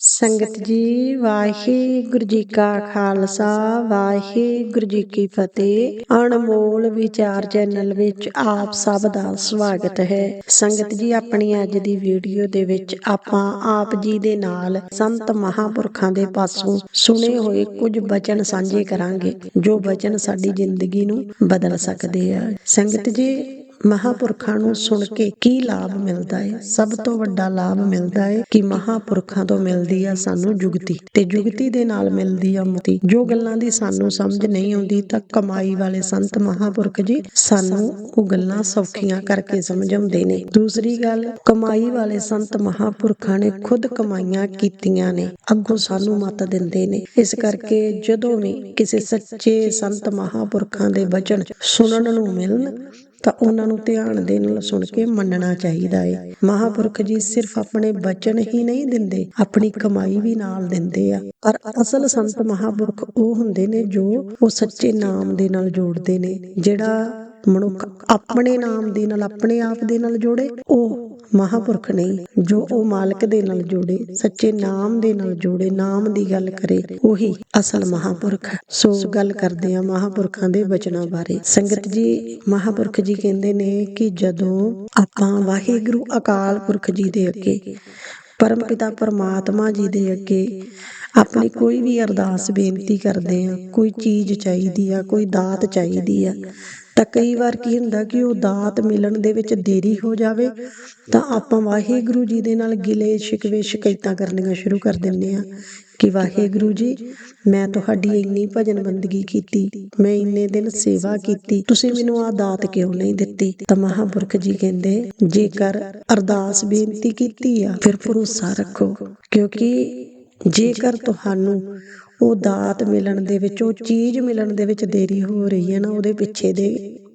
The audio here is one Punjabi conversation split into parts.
ਸੰਗਤ ਜੀ, ਵਾਹਿਗੁਰੂ ਜੀ ਕਾ ਖਾਲਸਾ, ਵਾਹਿਗੁਰੂ ਜੀ ਕੀ ਫਤਿਹ। ਅਨਮੋਲ ਵਿਚਾਰ ਚੈਨਲ ਵਿੱਚ ਆਪ ਸਭ ਦਾ ਸਵਾਗਤ ਹੈ। ਸੰਗਤ ਜੀ, ਆਪਣੀ ਅੱਜ ਦੀ ਵੀਡੀਓ ਦੇ ਵਿੱਚ ਆਪਾਂ ਆਪ ਜੀ ਦੇ ਨਾਲ ਸੰਤ ਮਹਾਪੁਰਖਾਂ ਦੇ ਪਾਸੋਂ ਸੁਣੇ ਹੋਏ ਕੁਝ ਬਚਨ ਸਾਂਝੇ ਕਰਾਂਗੇ, ਜੋ ਬਚਨ ਸਾਡੀ ਜ਼ਿੰਦਗੀ ਨੂੰ ਬਦਲ ਸਕਦੇ ਆ। ਸੰਗਤ ਜੀ ਮਹਾਪੁਰਖਾਂ ਨੂੰ ਸੁਣ ਕੇ ਕੀ ਲਾਭ ਮਿਲਦਾ ਹੈ ਸਭ ਤੋਂ ਵੱਡਾ ਲਾਭ ਮਿਲਦਾ ਹੈ ਕਿ ਮਹਾਪੁਰਖਾਂ ਤੋਂ ਮਿਲਦੀ ਆ ਸਾਨੂੰ ਜੁਗਤੀ ਤੇ ਜੁਗਤੀ ਦੇ ਨਾਲ ਮਿਲਦੀ ਆ ਮੁਕਤੀ। ਜੋ ਗੱਲਾਂ ਦੀ ਸਾਨੂੰ ਸਮਝ ਨਹੀਂ ਆਉਂਦੀ ਤਾਂ ਕਮਾਈ ਵਾਲੇ ਸੰਤ ਮਹਾਪੁਰਖ ਜੀ ਸਾਨੂੰ ਉਹ ਗੱਲਾਂ ਸੌਖੀਆਂ ਕਰਕੇ ਸਮਝਾਉਂਦੇ ਨੇ। ਦੂਸਰੀ ਗੱਲ, ਕਮਾਈ ਵਾਲੇ ਸੰਤ ਮਹਾਪੁਰਖਾਂ ਨੇ ਖੁਦ ਕਮਾਈਆਂ ਕੀਤੀਆਂ ਨੇ, ਅੱਗੋਂ ਸਾਨੂੰ ਮਤ ਦਿੰਦੇ ਨੇ। ਇਸ ਕਰਕੇ ਜਦੋਂ ਵੀ ਕਿਸੇ ਸੱਚੇ ਸੰਤ ਮਹਾਪੁਰਖਾਂ ਦੇ ਵਚਨ ਸੁਣਨ ਨੂੰ ਮਿਲਣ ਤਾਂ ਉਹਨਾਂ ਨੂੰ ਧਿਆਨ ਦੇ ਨਾਲ ਸੁਣ ਕੇ ਮੰਨਣਾ ਚਾਹੀਦਾ ਹੈ ਮਹਾਪੁਰਖ ਜੀ ਸਿਰਫ ਆਪਣੇ ਬਚਨ ਹੀ ਨਹੀਂ ਦਿੰਦੇ, ਆਪਣੀ ਕਮਾਈ ਵੀ ਨਾਲ ਦਿੰਦੇ ਆ। ਪਰ ਅਸਲ ਸੰਤ ਮਹਾਪੁਰਖ ਉਹ ਹੁੰਦੇ ਨੇ ਜੋ ਉਹ ਸੱਚੇ ਨਾਮ ਦੇ ਨਾਲ ਜੋੜਦੇ ਨੇ, ਜਿਹੜਾ ਮਨੁੱਖ ਆਪਣੇ ਨਾਮ ਦੇ ਨਾਲ, ਆਪਣੇ ਆਪ ਦੇ ਨਾਲ ਜੋੜੇ, ਉਹ ਮਹਾਪੁਰਖ ਨਹੀਂ, ਜੋ ਉਹ ਮਾਲਕ ਦੇ ਨਾਲ ਜੋੜੇ, ਸੱਚੇ ਨਾਮ ਦੇ ਨਾਲ ਜੋੜੇ, ਨਾਮ ਦੀ ਗੱਲ ਕਰੇ, ਉਹੀ ਅਸਲ ਮਹਾਪੁਰਖ ਸੋ ਗੱਲ ਕਰਦੇ ਆ ਮਹਾਪੁਰਖਾਂ ਦੇ ਬਚਨਾਂ ਬਾਰੇ। ਸੰਗਤ ਜੀ, ਮਹਾਪੁਰਖ ਜੀ ਕਹਿੰਦੇ ਨੇ ਕਿ ਜਦੋਂ ਆਪਾਂ ਵਾਹਿਗੁਰੂ ਅਕਾਲ ਪੁਰਖ ਜੀ ਦੇ ਅੱਗੇ, ਪਰਮ ਪਿਤਾ ਪਰਮਾਤਮਾ ਜੀ ਦੇ ਅੱਗੇ ਆਪਣੀ ਕੋਈ ਵੀ ਅਰਦਾਸ ਬੇਨਤੀ ਕਰਦੇ ਆ ਕੋਈ ਚੀਜ਼ ਚਾਹੀਦੀ ਆ, ਕੋਈ ਦਾਤ ਚਾਹੀਦੀ ਆ ਤਾਂ ਕਈ ਵਾਰ ਕੀ ਹੁੰਦਾ ਕਿ ਉਹ ਦਾਤ ਮਿਲਣ ਦੇ ਵਿੱਚ ਦੇਰੀ ਹੋ ਜਾਵੇ, ਤਾਂ ਆਪਾਂ ਵਾਹਿਗੁਰੂ ਜੀ ਦੇ ਨਾਲ ਗਿਲੇ ਸ਼ਿਕਵੇ ਸ਼ਿਕਾਇਤਾਂ ਕਰਨੀਆਂ ਸ਼ੁਰੂ ਕਰ ਦਿੰਦੇ ਆ ਕਿ ਵਾਹਿਗੁਰੂ ਜੀ, ਮੈਂ ਤੁਹਾਡੀ ਇੰਨੀ ਭਜਨ ਬੰਦਗੀ ਕੀਤੀ, ਮੈਂ ਇੰਨੇ ਦਿਨ ਸੇਵਾ ਕੀਤੀ, ਤੁਸੀਂ ਮੈਨੂੰ ਆ ਦਾਤ ਕਿਉਂ ਨਹੀਂ ਦਿੱਤੀ? ਤਾਂ ਮਹਾਪੁਰਖ ਜੀ ਕਹਿੰਦੇ, ਜੇਕਰ ਅਰਦਾਸ ਬੇਨਤੀ ਕੀਤੀ ਆ, ਫਿਰ ਭਰੋਸਾ ਰੱਖੋ, ਕਿਉਂਕਿ ਜੇਕਰ ਤੁਹਾਨੂੰ ਉਹ ਦਾਤ ਮਿਲਣ ਦੇ ਵਿੱਚ, ਉਹ ਚੀਜ਼ ਮਿਲਣ ਦੇ ਵਿੱਚ ਦੇਰੀ ਹੋ ਰਹੀ ਹੈ ਨਾ, ਉਹਦੇ ਪਿੱਛੇ ਦੇ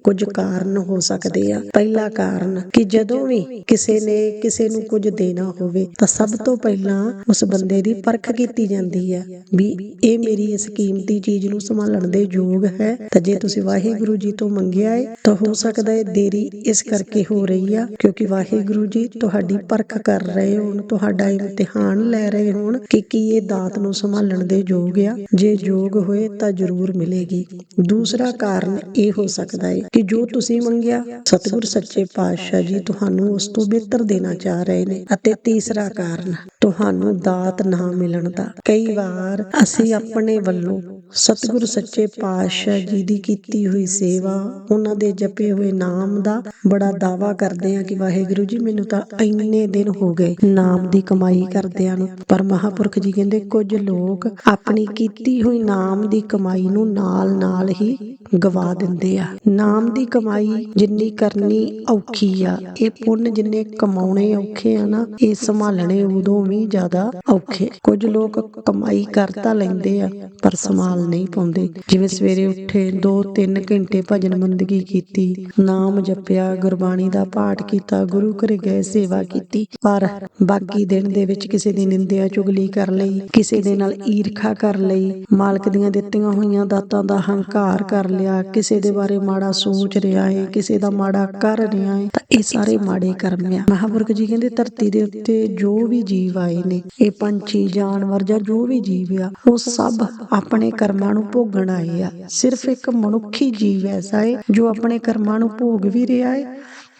ਕੁਝ ਕਾਰਨ ਹੋ ਸਕਦੇ ਆ। ਪਹਿਲਾ ਕਾਰਨ ਕਿ ਜਦੋਂ ਵੀ ਕਿਸੇ ਨੇ ਕਿਸੇ ਨੂੰ ਕੁਝ ਦੇਣਾ ਹੋਵੇ, ਤਾਂ ਸਭ ਤੋਂ ਪਹਿਲਾਂ ਉਸ ਬੰਦੇ ਦੀ ਪਰਖ ਕੀਤੀ ਜਾਂਦੀ ਹੈ ਵੀ ਇਹ ਮੇਰੀ ਇਸ ਕੀਮਤੀ ਚੀਜ਼ ਨੂੰ ਸੰਭਾਲਣ ਦੇ ਯੋਗ ਹੈ। ਤਾਂ ਜੇ ਤੁਸੀਂ ਵਾਹਿਗੁਰੂ ਜੀ ਤੋਂ ਮੰਗਿਆ ਹੈ ਤਾਂ ਹੋ ਸਕਦਾ ਹੈ ਦੇਰੀ ਇਸ ਕਰਕੇ ਹੋ ਰਹੀ ਆ ਕਿਉਂਕਿ ਵਾਹਿਗੁਰੂ ਜੀ ਤੁਹਾਡੀ ਪਰਖ ਕਰ ਰਹੇ ਹੋਣ, ਤੁਹਾਡਾ ਇਮਤਿਹਾਨ ਲੈ ਰਹੇ ਹੋਣ ਕਿ ਕੀ ਇਹ ਦਾਤ ਨੂੰ ਸੰਭਾਲਣ ਦੇ ਯੋਗ ਆ। ਜੇ ਯੋਗ ਹੋਏ ਤਾਂ ਜ਼ਰੂਰ ਮਿਲੇਗੀ। ਦੂਸਰਾ ਕਾਰਨ ਇਹ ਹੋ ਸਕਦਾ ਹੈ ਕਿ ਜੋ ਤੁਸੀਂ ਮੰਗਿਆ, ਸਤਿਗੁਰ ਸੱਚੇ ਪਾਤਸ਼ਾਹ ਜੀ ਤੁਹਾਨੂੰ ਉਸ ਤੋਂ ਬਿਹਤਰ ਦੇਣਾ ਚਾਹ ਰਹੇ ਨੇ ਅਤੇ ਤੀਸਰਾ ਕਾਰਨ, ਤੁਹਾਨੂੰ ਦਾਤ ਨਾ ਮਿਲਣ ਦਾ। ਕਈ ਵਾਰ ਅਸੀਂ ਆਪਣੇ ਵੱਲੋਂ ਸਤਿਗੁਰੂ ਸੱਚੇ ਪਾਤਸ਼ਾਹ ਜੀ ਦੀ ਕੀਤੀ ਹੋਈ ਸੇਵਾ, ਉਹਨਾਂ ਦੇ ਜਪੇ ਹੋਏ ਨਾਮ ਦਾ ਬੜਾ ਦਾਵਾ ਕਰਦੇ ਆ ਕਿ ਵਾਹਿਗੁਰੂ ਜੀ, ਮੈਨੂੰ ਤਾਂ ਇੰਨੇ ਦਿਨ ਹੋ ਗਏ ਨਾਮ ਦੀ ਕਮਾਈ ਕਰਦਿਆਂ ਨੂੰ। ਪਰ ਮਹਾਪੁਰਖ ਜੀ ਕਹਿੰਦੇ, ਕੁਝ ਲੋਕ ਆਪਣੀ ਕੀਤੀ ਹੋਈ ਨਾਮ ਦੀ ਕਮਾਈ ਨੂੰ ਨਾਲ ਨਾਲ ਹੀ ਗਵਾ ਦਿੰਦੇ ਆ। ਨਾਮ ਦੀ ਕਮਾਈ ਜਿੰਨੀ ਕਰਨੀ ਔਖੀ ਆ, ਇਹ ਪੁੰਨ ਜਿੰਨੇ ਕਮਾਉਣੇ ਔਖੇ ਆ ਨਾ, ਇਹ ਸੰਭਾਲਣੇ ਉਦੋਂ ਵੀ ਜ਼ਿਆਦਾ ਔਖੇ। ਕੁਝ ਲੋਕ ਕਮਾਈ ਕਰ ਤਾਂ ਲੈਂਦੇ ਆ, ਪਰ ਸੰਭਾਲ ਨਹੀਂ ਪਾਉਂਦੇ। ਜਿਵੇਂ ਸਵੇਰੇ ਉੱਠੇ 2-3 ਘੰਟੇ ਭਜਨ ਬੰਦਗੀ ਕੀਤੀ, ਨਾਮ ਜਪਿਆ, ਗੁਰਬਾਣੀ ਦਾ ਪਾਠ ਕੀਤਾ, ਗੁਰੂ ਘਰੇ ਗਏ, ਸੇਵਾ ਕੀਤੀ। ਪਰ ਬਾਕੀ ਦਿਨ ਦੇ ਵਿੱਚ ਕਿਸੇ ਦੀ ਨਿੰਦਿਆ ਚੁਗਲੀ ਕਰ ਲਈ, ਕਿਸੇ ਦੇ ਨਾਲ ਈਰਖਾ ਕਰ ਲਈ, ਮਾਲਕ ਦੀਆਂ ਦਿੱਤੀਆਂ ਹੋਈਆਂ ਦਾਤਾਂ ਦਾ ਹੰਕਾਰ ਕਰ ਲਿਆ, ਕਿਸੇ ਦੇ ਬਾਰੇ ਮਾੜਾ ਸੋਚ ਰਿਹਾ ਹੈ ਕਿਸੇ ਦਾ ਮਾੜਾ ਕਰ ਰਿਹਾ ਹੈ ਤਾਂ ਇਹ ਸਾਰੇ ਮਾੜੇ ਕਰਮ ਆ। ਮਹਾਪੁਰਖ ਜੀ ਕਹਿੰਦੇ, ਧਰਤੀ ਦੇ ਉੱਤੇ ਜੋ ਵੀ ਜੀਵ ਆਏ ਨੇ, ਇਹ ਪੰਛੀ, ਜਾਨਵਰ ਜਾਂ ਜੋ ਵੀ ਜੀਵ ਆ, ਉਹ ਸਭ ਆਪਣੇ ਕਰਮਾਂ ਨੂੰ ਭੋਗਣ ਆਏ ਆ। ਸਿਰਫ ਇੱਕ ਮਨੁੱਖੀ ਜੀਵ ਐਸਾ ਹੈ ਜੋ ਆਪਣੇ ਕਰਮਾਂ ਨੂੰ ਭੋਗ ਵੀ ਰਿਹਾ ਹੈ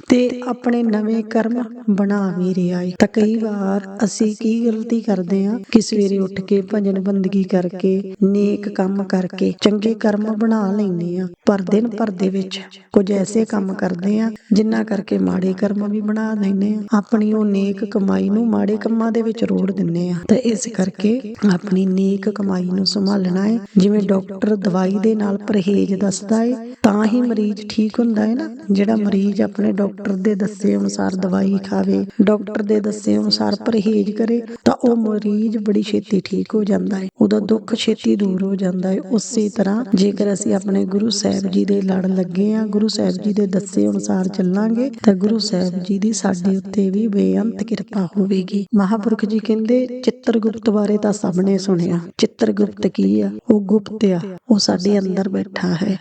ਤੇ ਆਪਣੇ ਨਵੇਂ ਕਰਮ ਬਣਾ ਵੀ ਰਿਹਾ ਹੈ ਤਾਂ ਕਈ ਵਾਰ ਅਸੀਂ ਕੀ ਗਲਤੀ ਕਰਦੇ ਆ ਕਿ ਸਵੇਰੇ ਉੱਠ ਕੇ ਭਜਨ ਬੰਦਗੀ ਕਰਕੇ, ਨੇਕ ਕੰਮ ਕਰਕੇ, ਚੰਗੇ ਕਰਮ ਬਣਾ ਲੈਂਦੇ ਆ ਪਰ ਦਿਨ ਭਰ ਦੇ ਵਿੱਚ ਕੁਝ ਐਸੇ ਕੰਮ ਕਰਦੇ ਆ ਜਿਨ੍ਹਾਂ ਕਰਕੇ ਮਾੜੇ ਕਰਮ ਵੀ ਬਣਾ ਲੈਂਦੇ ਆ ਆਪਣੀ ਉਹ ਨੇਕ ਕਮਾਈ ਨੂੰ ਮਾੜੇ ਕੰਮਾਂ ਦੇ ਵਿੱਚ ਰੋੜ ਦਿੰਦੇ ਆ ਤਾਂ ਇਸ ਕਰਕੇ ਆਪਣੀ ਨੇਕ ਕਮਾਈ ਨੂੰ ਸੰਭਾਲਣਾ ਹੈ ਜਿਵੇਂ ਡਾਕਟਰ ਦਵਾਈ ਦੇ ਨਾਲ ਪਰਹੇਜ਼ ਦੱਸਦਾ ਹੈ ਤਾਂ ਹੀ ਮਰੀਜ਼ ਠੀਕ ਹੁੰਦਾ ਹੈ ਨਾ। ਜਿਹੜਾ ਮਰੀਜ਼ ਆਪਣੇ ਡਾਕਟਰ ਦੇ ਦੱਸੇ ਅਨੁਸਾਰ ਦਵਾਈ ਖਾਵੇ, ਡਾਕਟਰ ਦੇ ਦੱਸੇ ਅਨੁਸਾਰ ਪਰਹੇਜ਼ ਕਰੇ, ਤਾਂ ਉਹ ਮਰੀਜ਼ ਬੜੀ ਛੇਤੀ ਠੀਕ ਹੋ ਜਾਂਦਾ ਹੈ ਉਹਦਾ ਦੁੱਖ ਛੇਤੀ ਦੂਰ ਹੋ ਜਾਂਦਾ ਹੈ ਉਸੇ ਤਰ੍ਹਾਂ ਜੇਕਰ ਅਸੀਂ ਆਪਣੇ ਗੁਰੂ ਸਾਹਿਬ ਜੀ ਦੇ ਲੜ ਲੱਗੇ ਆ, ਗੁਰੂ ਸਾਹਿਬ ਜੀ ਦੇ ਦੱਸੇ ਅਨੁਸਾਰ ਚੱਲਾਂਗੇ, ਤਾਂ ਗੁਰੂ ਸਾਹਿਬ ਜੀ ਦੀ ਸਾਡੇ ਉੱਤੇ ਵੀ ਬੇਅੰਤ ਕਿਰਪਾ ਹੋਵੇਗੀ। ਮਹਾਪੁਰਖ ਜੀ ਕਹਿੰਦੇ, ਚਿੱਤਰਗੁਪਤ ਬਾਰੇ ਤਾਂ ਸਭ ਨੇ ਸੁਣਿਆ। ਚਿੱਤਰਗੁਪਤ ਕੀ ਆ? ਉਹ ਗੁਪਤ ਆ, ਉਹ ਸਾਡੇ ਅੰਦਰ ਬੈਠਾ ਹੈ।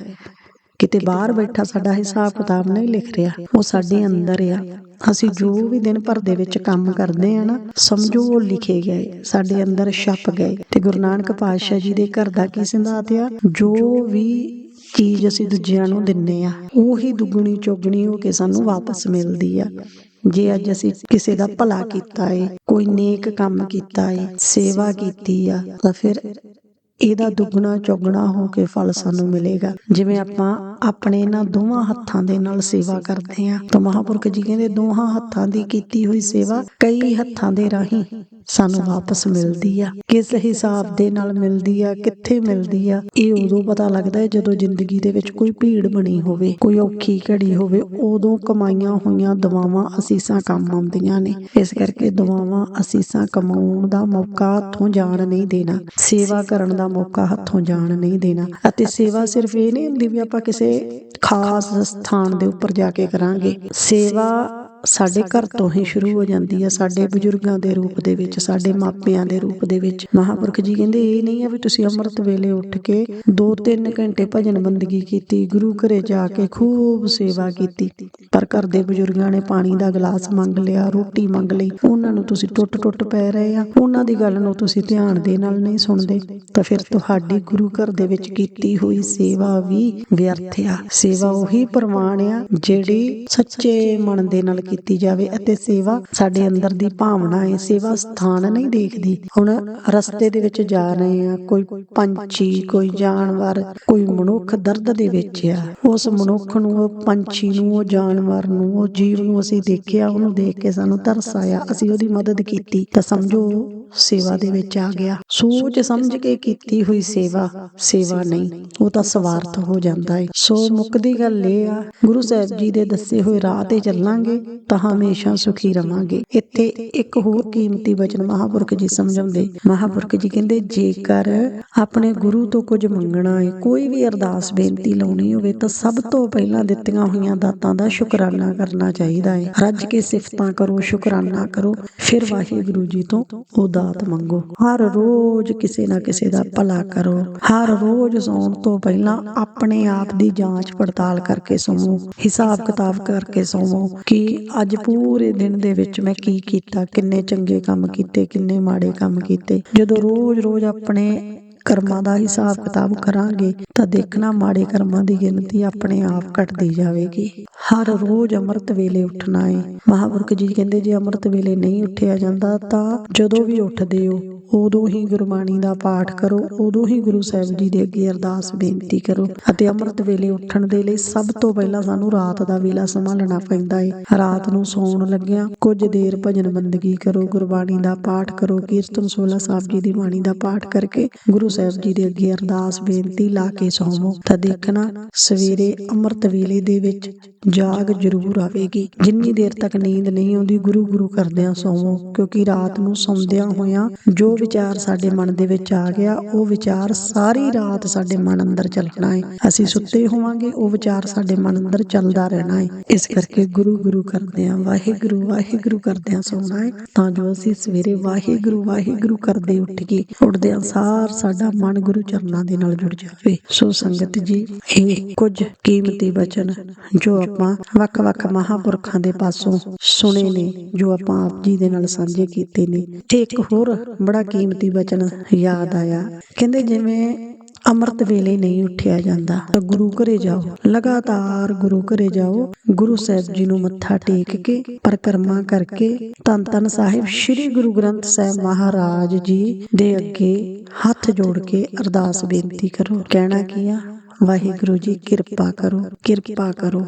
ਕਿਤੇ ਬਾਹਰ ਬੈਠਾ ਸਾਡਾ ਹਿਸਾਬ ਕਿਤਾਬ ਨਹੀਂ ਲਿਖ ਰਿਹਾ। ਉਹ ਸਾਡੇ ਅੰਦਰ ਆ। ਅਸੀਂ ਜੋ ਵੀ ਦਿਨ ਭਰ ਦੇ ਵਿੱਚ ਕੰਮ ਕਰਦੇ ਆ ਨਾ ਸਮਝੋ ਉਹ ਲਿਖੇ ਗਏ। ਸਾਡੇ ਅੰਦਰ ਛਪ ਗਏ। ਤੇ ਗੁਰੂ ਨਾਨਕ ਪਾਤਸ਼ਾਹ ਜੀ ਦੇ ਘਰ ਦਾ ਕੀ ਸਿਧਾਂਤ ਆ? ਜੋ ਵੀ ਚੀਜ਼ ਅਸੀਂ ਦੂਜਿਆਂ ਨੂੰ ਦਿੰਨੇ ਆ ਉਹੀ ਦੁੱਗਣੀ ਚੌਗਣੀ ਹੋ ਕੇ ਸਾਨੂੰ ਵਾਪਸ ਮਿਲਦੀ ਆ। ਜੇ ਅੱਜ ਅਸੀਂ ਕਿਸੇ ਦਾ ਭਲਾ ਕੀਤਾ ਏ ਕੋਈ ਨੇਕ ਕੰਮ ਕੀਤਾ ਏ ਸੇਵਾ ਕੀਤੀ ਆ ਤਾਂ ਫਿਰ ਇਹਦਾ ਦੁੱਗਣਾ ਚੌਗਣਾ ਹੋ ਕੇ ਫਲ ਸਾਨੂੰ ਮਿਲੇਗਾ। ਜਿਵੇਂ ਆਪਾਂ ਆਪਣੇ ਇਹਨਾਂ ਦੋਵਾਂ ਹੱਥਾਂ ਦੇ ਨਾਲ ਸੇਵਾ ਕਰਦੇ ਆ ਤਾਂ ਮਹਾਪੁਰਖ ਜੀ ਕਹਿੰਦੇ ਦੋਹਾਂ ਹੱਥਾਂ ਦੀ ਕੀਤੀ ਹੋਈ ਸੇਵਾ ਕਈ ਹੱਥਾਂ ਦੇ ਰਾਹੀਂ ਸਾਨੂੰ ਵਾਪਸ ਮਿਲਦੀ ਆ। ਕਿਸ ਹਿਸਾਬ ਦੇ ਨਾਲ ਮਿਲਦੀ ਆ ਕਿੱਥੇ ਮਿਲਦੀ ਆ ਇਹ ਉਦੋਂ ਪਤਾ ਲੱਗਦਾ ਹੈ ਜਦੋਂ ਜ਼ਿੰਦਗੀ ਦੇ ਵਿੱਚ ਕੋਈ ਭੀੜ ਬਣੀ ਹੋਵੇ ਕੋਈ ਔਖੀ ਘੜੀ ਹੋਵੇ ਉਦੋਂ ਕਮਾਈਆਂ ਹੋਈਆਂ ਦਵਾਵਾਂ ਅਸੀਸਾਂ ਕੰਮ ਆਉਂਦੀਆਂ ਨੇ। ਇਸ ਕਰਕੇ ਦਵਾਵਾਂ ਅਸੀਸਾਂ ਕਮਾਉਣ ਦਾ ਮੌਕਾ ਹੱਥੋਂ ਜਾਣ ਨਹੀਂ ਦੇਣਾ। ਸੇਵਾ ਕਰਨ ਦਾ ਮੌਕਾ ਹੱਥੋਂ ਜਾਣ ਨਹੀਂ ਦੇਣਾ। ਅਤੇ ਸੇਵਾ ਸਿਰਫ ਇਹ ਨਹੀਂ ਹੁੰਦੀ ਵੀ ਆਪਾਂ ਕਿਸੇ ਖਾਸ ਸਥਾਨ ਦੇ ਉੱਪਰ ਜਾ ਕੇ ਕਰਾਂਗੇ। ਸੇਵਾ ਸਾਡੇ ਘਰ ਤੋਂ ਹੀ ਸ਼ੁਰੂ ਹੋ ਜਾਂਦੀ ਹੈ ਸਾਡੇ ਬਜ਼ੁਰਗਾਂ ਦੇ ਰੂਪ ਦੇ ਵਿੱਚ ਸਾਡੇ ਮਾਪਿਆਂ ਦੇ ਰੂਪ ਦੇ ਵਿੱਚ। ਮਹਾਪੁਰਖ ਜੀ ਕਹਿੰਦੇ ਇਹ ਨਹੀਂ ਆ ਵੀ ਤੁਸੀਂ ਅੰਮ੍ਰਿਤ ਵੇਲੇ ਉੱਠ ਕੇ 2-3 ਘੰਟੇ ਭਜਨ ਬੰਦਗੀ ਕੀਤੀ ਗੁਰੂ ਘਰੇ ਜਾ ਕੇ ਖੂਬ ਸੇਵਾ ਕੀਤੀ। ਪਰ ਘਰ ਦੇ ਬਜ਼ੁਰਗਾਂ ਨੇ ਪਾਣੀ ਦਾ ਗਲਾਸ ਮੰਗ ਲਿਆ ਰੋਟੀ ਮੰਗ ਲਈ। ਉਹਨਾਂ ਨੂੰ ਤੁਸੀਂ ਟੁੱਟ-ਟੁੱਟ ਪੈ ਰਹੇ ਆ। ਉਹਨਾਂ ਦੀ ਗੱਲ ਨੂੰ ਤੁਸੀਂ ਧਿਆਨ ਦੇ ਨਾਲ ਨਹੀਂ ਸੁਣਦੇ। ਤਾਂ ਫਿਰ ਤੁਹਾਡੀ ਗੁਰੂ ਘਰ ਦੇ ਵਿੱਚ ਕੀਤੀ ਹੋਈ ਸੇਵਾ ਵੀ ਵਿਅਰਥ ਆ। ਸੇਵਾ ਉਹੀ ਪ੍ਰਮਾਣ ਆ। ਜਿਹੜੀ ਸੱਚੇ ਮਨ ਦੇ ਨਾਲ ਕੀਤੀ ਜਾਵੇ ਅਤੇ ਸੇਵਾ ਸਾਡੇ ਅੰਦਰ ਦੀ ਭਾਵਨਾ ਹੈ, ਸੇਵਾ ਸਥਾਨ ਨਹੀਂ ਦੇਖਦੀ। ਹੁਣ ਰਸਤੇ ਦੇ ਵਿੱਚ ਜਾ ਰਹੇ ਆ ਕੋਈ ਪੰਛੀ, ਕੋਈ ਜਾਨਵਰ, ਕੋਈ ਮਨੁੱਖ ਦਰਦ ਦੇ ਵਿੱਚ ਆ। ਉਸ ਮਨੁੱਖ ਨੂੰ, ਉਹ ਪੰਛੀ ਨੂੰ, ਉਹ ਜਾਨਵਰ ਨੂੰ, ਉਹ ਜੀਵ ਨੂੰ ਅਸੀਂ ਦੇਖਿਆ, ਉਹਨੂੰ ਦੇਖ ਕੇ ਸਾਨੂੰ ਤਰਸ ਆਇਆ, ਅਸੀਂ ਉਹਦੀ ਮਦਦ ਕੀਤੀ। ਤਾਂ ਸਮਝੋ ਸੇਵਾ ਦੇ ਵਿੱਚ ਆ ਗਿਆ। ਸੋਚ ਸਮਝ ਕੇ ਕੀਤੀ ਹੋਈ ਸੇਵਾ ਸੇਵਾ ਨਹੀਂ, ਉਹ ਤਾਂ ਸਵਾਰਥ ਹੋ ਜਾਂਦਾ ਹੈ ਸੋ ਮੁੱਕਦੀ ਗੱਲ ਇਹ ਆ, ਗੁਰੂ ਸਾਹਿਬ ਜੀ ਦੇ ਦੱਸੇ ਹੋਏ ਰਾਹ ਤੇ ਚੱਲਾਂਗੇ, ਤਾਂ ਹਮੇਸ਼ਾ ਸੁਖੀ ਰਵਾਂਗੇ। ਇੱਥੇ ਇੱਕ ਹੋਰ ਕੀਮਤੀ ਵਚਨ ਮਹਾਪੁਰਖ ਜੀ ਸਮਝਾਉਂਦੇ। ਮਹਾਪੁਰਖ ਜੀ ਕਹਿੰਦੇ, ਜੇਕਰ ਆਪਣੇ ਗੁਰੂ ਤੋਂ ਕੁਝ ਮੰਗਣਾ ਹੈ ਕੋਈ ਵੀ ਅਰਦਾਸ ਬੇਨਤੀ ਲਾਉਣੀ ਹੋਵੇ, ਤਾਂ ਸਭ ਤੋਂ ਪਹਿਲਾਂ ਦਿੱਤੀਆਂ ਹੋਈਆਂ ਦਾਤਾਂ ਦਾ ਸ਼ੁਕਰਾਨਾ ਕਰਨਾ ਚਾਹੀਦਾ ਹੈ ਰੱਜ ਕੇ ਸਿਫਤਾਂ ਕਰੋ, ਸ਼ੁਕਰਾਨਾ ਕਰੋ, ਫਿਰ ਵਾਹਿਗੁਰੂ ਜੀ ਤੋਂ ਉਹ ਦਾਤ ਮੰਗੋ। ਹਰ ਰੋਜ਼ ਕਿਸੇ ਨਾ ਕਿਸੇ ਦਾ ਭਲਾ ਕਰੋ। ਹਰ ਰੋਜ਼ ਸੌਣ ਤੋਂ ਪਹਿਲਾਂ ਆਪਣੇ ਆਪ ਦੀ ਜਾਂਚ ਪੜਤਾਲ ਕਰਕੇ ਸੌਵੋ। ਹਿਸਾਬ ਕਿਤਾਬ ਕਰਕੇ ਸੌਵੋ ਕਿ ਅੱਜ ਪੂਰੇ ਦਿਨ ਦੇ ਵਿੱਚ ਮੈਂ ਕੀ ਕੀਤਾ, ਕਿੰਨੇ ਚੰਗੇ ਕੰਮ ਕੀਤੇ, ਕਿੰਨੇ ਮਾੜੇ ਕੰਮ ਕੀਤੇ। ਜਦੋਂ ਰੋਜ਼-ਰੋਜ਼ ਆਪਣੇ ਕਰਮਾਂ ਦਾ ਹਿਸਾਬ ਕਿਤਾਬ ਕਰਾਂਗੇ ਤਾਂ ਦੇਖਣਾ ਮਾੜੇ ਕਰਮਾਂ ਦੀ ਗਿਣਤੀ ਆਪਣੇ ਆਪ ਘਟਦੀ ਜਾਵੇਗੀ। ਹਰ ਰੋਜ਼ ਅੰਮ੍ਰਿਤ ਵੇਲੇ ਉੱਠਣਾ ਹੈ ਮਹਾਂਪੁਰਖ ਜੀ ਕਹਿੰਦੇ ਜੇ ਅੰਮ੍ਰਿਤ ਵੇਲੇ ਨਹੀਂ ਉੱਠਿਆ ਜਾਂਦਾ ਤਾਂ ਜਦੋਂ ਵੀ ਉੱਠਦੇ ਹੋ ਉਦੋਂ ਹੀ ਗੁਰਬਾਣੀ ਦਾ ਪਾਠ ਕਰੋ, ਉਦੋਂ ਹੀ ਗੁਰੂ ਸਾਹਿਬ ਜੀ ਦੇ ਅੱਗੇ ਅਰਦਾਸ ਬੇਨਤੀ ਕਰੋ ਅਤੇ ਅੰਮ੍ਰਿਤ ਵੇਲੇ ਉੱਠਣ ਦੇ ਲਈ ਸਭ ਤੋਂ ਪਹਿਲਾਂ ਸਾਨੂੰ ਰਾਤ ਦਾ ਵੇਲਾ ਸੰਭਾਲਣਾ ਪੈਂਦਾ ਹੈ ਰਾਤ ਨੂੰ ਸੌਣ ਲੱਗਿਆਂ ਕੁਝ ਦੇਰ ਭਜਨ ਬੰਦਗੀ ਕਰੋ, ਗੁਰਬਾਣੀ ਦਾ ਪਾਠ ਕਰੋ, ਕੀਰਤਨ ਸੋਲਾ ਸਾਹਿਬ ਜੀ ਦੀ ਬਾਣੀ ਦਾ ਪਾਠ ਕਰਕੇ ਗੁਰੂ ਸਾਹਿਬ ਜੀ ਦੇ ਅੱਗੇ ਅਰਦਾਸ ਬੇਨਤੀ ਲਾ ਕੇ ਸੌਵੋ। ਤਾਂ ਦੇਖਣਾ, ਸਵੇਰੇ ਅੰਮ੍ਰਿਤ ਵੇਲੇ ਦੇ ਵਿੱਚ ਜਾਗ ਜ਼ਰੂਰ ਆਵੇਗੀ। ਜਿੰਨੀ ਦੇਰ ਤੱਕ ਨੀਂਦ ਨਹੀਂ ਆਉਂਦੀ, ਗੁਰੂ ਗੁਰੂ ਕਰਦਿਆਂ ਸੌਵੋ, ਕਿਉਂਕਿ ਰਾਤ ਨੂੰ ਸੌਂਦਿਆਂ ਹੋਇਆਂ ਜੋ ਵਿਚਾਰ ਸਾਡੇ ਮਨ ਦੇ ਵਿੱਚ ਆ ਗਿਆ, ਉਹ ਵਿਚਾਰ ਸਾਰੀ ਰਾਤ ਸਾਡੇ ਮਨ ਅੰਦਰ ਚੱਲਣਾ ਹੈ ਅਸੀਂ ਸੁੱਤੇ ਹੋਵਾਂਗੇ, ਉਹ ਵਿਚਾਰ ਸਾਡੇ ਮਨ ਅੰਦਰ ਚੱਲਦਾ ਰਹਿਣਾ ਹੈ ਇਸ ਕਰਕੇ ਗੁਰੂ ਗੁਰੂ ਕਰਦਿਆਂ ਵਾਹਿਗੁਰੂ ਵਾਹਿਗੁਰੂ ਕਰਦਿਆਂ ਸੌਣਾ ਹੈ ਤਾਂ ਜੋ ਅਸੀਂ ਸਵੇਰੇ ਵਾਹਿਗੁਰੂ ਵਾਹਿਗੁਰੂ ਕਰਦੇ ਉੱਠੀਏ ਉੱਠਦਿਆਂ ਸਾਰ ਸਾਡਾ ਮਨ ਗੁਰੂ ਚਰਨਾਂ ਦੇ ਨਾਲ ਜੁੜ ਜਾਵੇ। ਸੋ ਸੰਗਤ ਜੀ, ਇਹ ਕੁਝ ਕੀਮਤੀ ਬਚਨ ਜੋ ਆਪਾਂ ਵੱਖ-ਵੱਖ ਮਹਾਪੁਰਖਾਂ ਦੇ ਪਾਸੋਂ ਸੁਣੇ ਨੇ, ਜੋ ਆਪਾਂ ਆਪ ਜੀ ਦੇ ਨਾਲ ਸਾਂਝੇ ਕੀਤੇ ਨੇ। ਤੇ ਇੱਕ ਹੋਰ ਬੜਾ ਕੀਮਤੀ ਬਚਨ ਯਾਦ ਆਇਆ। ਕਹਿੰਦੇ ਜਿਵੇਂ ਅੰਮ੍ਰਿਤ ਵੇਲੇ ਨਹੀਂ ਉੱਠਿਆ ਜਾਂਦਾ, ਤਾਂ ਗੁਰੂ ਘਰੇ ਜਾਓ। ਲਗਾਤਾਰ ਗੁਰੂ ਘਰੇ ਜਾਓ। ਗੁਰੂ ਸਾਹਿਬ ਜੀ ਨੂੰ ਮੱਥਾ ਟੇਕ ਕੇ ਪਰਿਕਰਮਾ ਕਰਕੇ ਤਨ ਤਨ ਸਾਹਿਬ ਸ੍ਰੀ ਗੁਰੂ ਗ੍ਰੰਥ ਸਾਹਿਬ ਮਹਾਰਾਜ ਜੀ ਦੇ ਅੱਗੇ ਹੱਥ ਜੋੜ ਕੇ ਅਰਦਾਸ ਬੇਨਤੀ ਕਰੋ। ਕਹਿਣਾ ਕੀ ਆ? ਵਾਹਿਗੁਰੂ ਜੀ, ਕਿਰਪਾ ਕਰੋ ਕਿਰਪਾ ਕਰੋ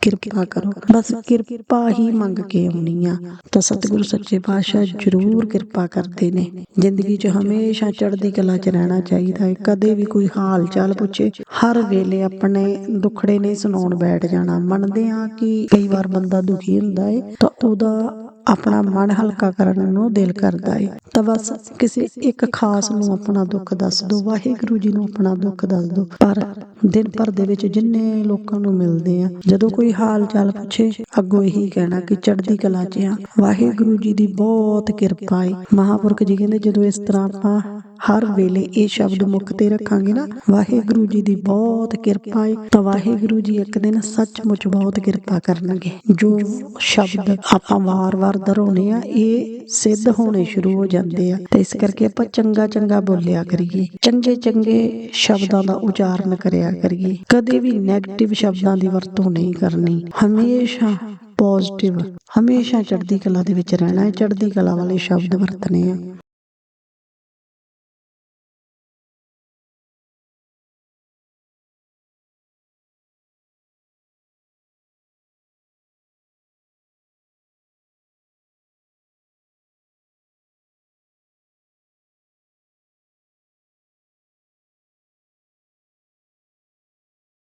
ਕਿਰਪਾ ਕਰੋ। ਬਸ ਕਿਰਪਾ ਹੀ ਮੰਗ ਕੇ ਆਉਣੀ ਆ। ਤਾਂ ਸਤਿਗੁਰੂ ਸੱਚੇ ਪਾਤਸ਼ਾਹ ਜ਼ਰੂਰ ਕਿਰਪਾ ਕਰਦੇ ਨੇ। ਜ਼ਿੰਦਗੀ 'ਚ ਹਮੇਸ਼ਾ ਚੜ੍ਹਦੀ ਕਲਾ 'ਚ ਰਹਿਣਾ ਚਾਹੀਦਾ ਹੈ। ਕਦੇ ਵੀ ਕੋਈ ਹਾਲ ਚਾਲ ਪੁੱਛੇ, ਹਰ ਵੇਲੇ ਆਪਣੇ ਦੁੱਖੜੇ ਨਹੀਂ ਸੁਣਾਉਣ ਬੈਠ ਜਾਣਾ। ਮੰਨਦੇ ਆ ਕਿ ਕਈ ਵਾਰ ਬੰਦਾ ਦੁਖੀ ਹੁੰਦਾ ਹੈ ਤਾਂ ਉਹਦਾ ਆਪਣਾ ਮਨ ਹਲਕਾ ਕਰਨ ਨੂੰ ਦਿਲ ਕਰਦਾ ਹੈ ਤਾਂ ਬਸ ਕਿਸੇ ਇੱਕ ਖਾਸ ਨੂੰ ਆਪਣਾ ਦੁੱਖ ਦੱਸ ਦੋ, ਵਾਹਿਗੁਰੂ ਜੀ ਨੂੰ ਆਪਣਾ ਦੁੱਖ ਦੱਸ ਦੋ। ਪਰ ਦਿਨ ਭਰ ਦੇ ਵਿੱਚ ਜਿੰਨੇ ਲੋਕਾਂ ਨੂੰ ਮਿਲਦੇ ਆ, ਜਦੋਂ ਕੋਈ ਹਾਲ ਚਾਲ ਪੁੱਛੇ, ਅੱਗੋਂ ਇਹੀ ਕਹਿਣਾ ਕਿ ਚੜ੍ਹਦੀ ਕਲਾ 'ਚ ਆ। ਵਾਹਿਗੁਰੂ ਜੀ ਦੀ ਬਹੁਤ ਕਿਰਪਾ ਏ। ਮਹਾਪੁਰਖ ਜੀ ਕਹਿੰਦੇ ਜਦੋਂ ਇਸ ਤਰ੍ਹਾਂ ਆਪਾਂ ਹਰ ਵੇਲੇ ਇਹ ਸ਼ਬਦ ਮੁੱਖ ਤੇ ਰੱਖਾਂਗੇ ਨਾ। ਵਾਹਿਗੁਰੂ ਜੀ ਦੀ ਬਹੁਤ ਕਿਰਪਾ ਹੈ ਤਾਂ ਵਾਹਿਗੁਰੂ ਜੀ ਇੱਕ ਦਿਨ ਸੱਚਮੁੱਚ ਬਹੁਤ ਕਿਰਪਾ ਕਰਨਗੇ। ਜੋ ਸ਼ਬਦ ਆਪਾਂ ਵਾਰ-ਵਾਰ ਦੁਹਰਾਉਣੇ ਆ ਇਹ ਸਿੱਧ ਹੋਣੇ ਸ਼ੁਰੂ ਹੋ ਜਾਂਦੇ ਆ। ਤੇ ਇਸ ਕਰਕੇ ਆਪਾਂ ਚੰਗਾ ਚੰਗਾ ਬੋਲਿਆ ਕਰੀਏ। ਚੰਗੇ ਚੰਗੇ ਸ਼ਬਦਾਂ ਦਾ ਉਚਾਰਨ ਕਰਿਆ ਕਰੀਏ। ਕਦੇ ਵੀ 네ਗੇਟਿਵ ਸ਼ਬਦਾਂ ਦੀ ਵਰਤੋਂ ਨਹੀਂ ਕਰਨੀ। ਹਮੇਸ਼ਾ ਪੋਜ਼ਿਟਿਵ ਹਮੇਸ਼ਾ ਚੜ੍ਹਦੀ ਕਲਾ ਦੇ ਵਿੱਚ ਰਹਿਣਾ ਹੈ। ਚੜ੍ਹਦੀ ਕਲਾ ਵਾਲੇ ਸ਼ਬਦ ਵਰਤਣੇ ਆ।